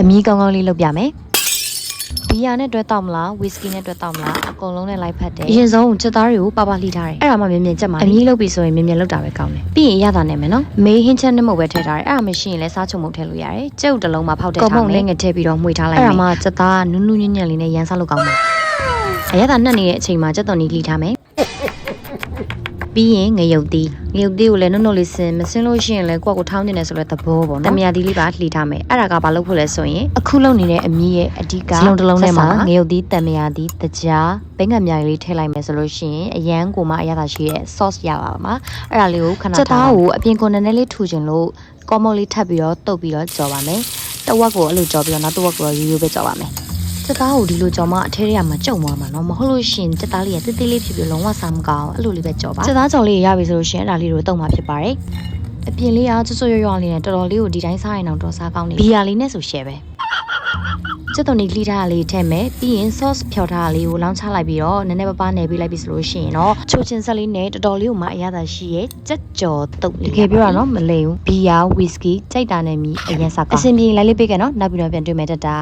အမီးကောင်းကောင်းလေးလုပ်ပြမယ်ဘီယာနဲ့တွဲတောက်မလားဝီစကီနဲ့တွဲတောက်မလားအကုန်လုံးနဲ့လိုက်ဖက်တယ်အရင်ဆုံးချက်သားတွေကိုပါပါလှီထားတယ်အဲ့ဒါမှမြင်မြင်ချက်မှာအမီးလုပ်ပြီဆိုရင်မြင်မြင်လုပ်တာပဲကောင်းတယ်ပြီးရင်ရတာနဲ့မယ်နော်မေးဟင်းချက်နဲ့မဟုတ်ပဲထည့်ထားတယ်အဲ့ဒါမရှိရင်လည်းစားချုံမုတ်ထည့်လို့ရတယ်ကျုပ်တစ်လုံးမှာဖောက်တဲ့ထားမယ်ကုံမုံလေးငထည့်ပြီးတော့မှွေထားလိုက်မယ်အဲ့ဒါမှချက်သားကနူးနူးညံ့ညံ့လေးနဲ့ရမ်းစားလို့ကောင်းပါအရသာနှက်နေတဲ့အချိန်မှာချက်သွန်ကြီးလှီထားမယ် ပြီးရင်ငရုတ်သီးငရုတ်သီးကိုလည်းနုံနုံလေးစင်မစင်လို့ရှိရင်လည်းကိုယ့်ကိုထောင်းနေတယ်ဆိုတော့သဘောပေါ့နော်တမယာသီးလေးပါလှီထားမယ်အဲ့ဒါကဘာလုပ်ဖို့လဲဆိုရင်အခုလုပ်နေတဲ့အမီးရဲ့အဓိကစလုံးတစ်လုံးထဲမှာငရုတ်သီးတမယာသီးတကြားဘိန်းငံမြိုင်လေးထည့်လိုက်မယ်ဆိုလို့ရှိရင်အရန်ကိုမှအရသာရှိတဲ့ sauce ရပါမှာအဲ့ဒါလေးကိုခဏထားချက်သားကိုအပြင်ကိုနည်းနည်းလေးထူချင်လို့ကောမောလေးထပ်ပြီးတော့တုပ်ပြီးတော့ကြော်ပါမယ်တဝက်ကိုအဲ့လိုကြော်ပြီးတော့နောက်တဝက်ကိုရိုးရိုးပဲကြော်ပါမယ် တက်သားကိုဒီလိုကြော်မှအထဲထဲကမကြုံသွားမှာနော်မဟုတ်လို့ရှရင်တက်သားလေးကတိတိလေးဖြစ်ပြီးလုံးဝစားမကောင်းအဲ့လိုလေးပဲကြော်ပါတက်သားကြော်လေးရပြီဆိုလို့ရှရင်အဲ့ဒါလေးကိုတုံမှာဖြစ်ပါတယ်အပြင်လေးကကျွတ်ကျွတ်ရွရွလေးနဲ့တော်တော်လေးကိုဒီတိုင်းစားရင်တော့တော်စားကောင်းနေဘီယာလေးနဲ့ဆိုရှယ်ပဲကျက်သွန်ဒီလှီထားတာလေးထည့်မယ်ပြီးရင် sauce ဖြော်ထားတာလေးကိုလောင်းချလိုက်ပြီးတော့နည်းနည်းပါးပါးနယ်ပေးလိုက်ပြီဆိုလို့ရှိရင်တော့ချိုချင်ဆက်လေးနဲ့တော်တော်လေးကိုမှအရသာရှိရဲ့ကြက်ကြော်တုပ်လေးတကယ်ပြောရနော်မလိမ်ဘူးဘီယာဝီစကီကြိုက်တာနဲ့မြည်အရင်စားကောင်းအဆင်ပြေလိုက်လေးပေးခဲ့နော်နောက်ပြီးတော့ပြန်တွေ့မယ်တတာ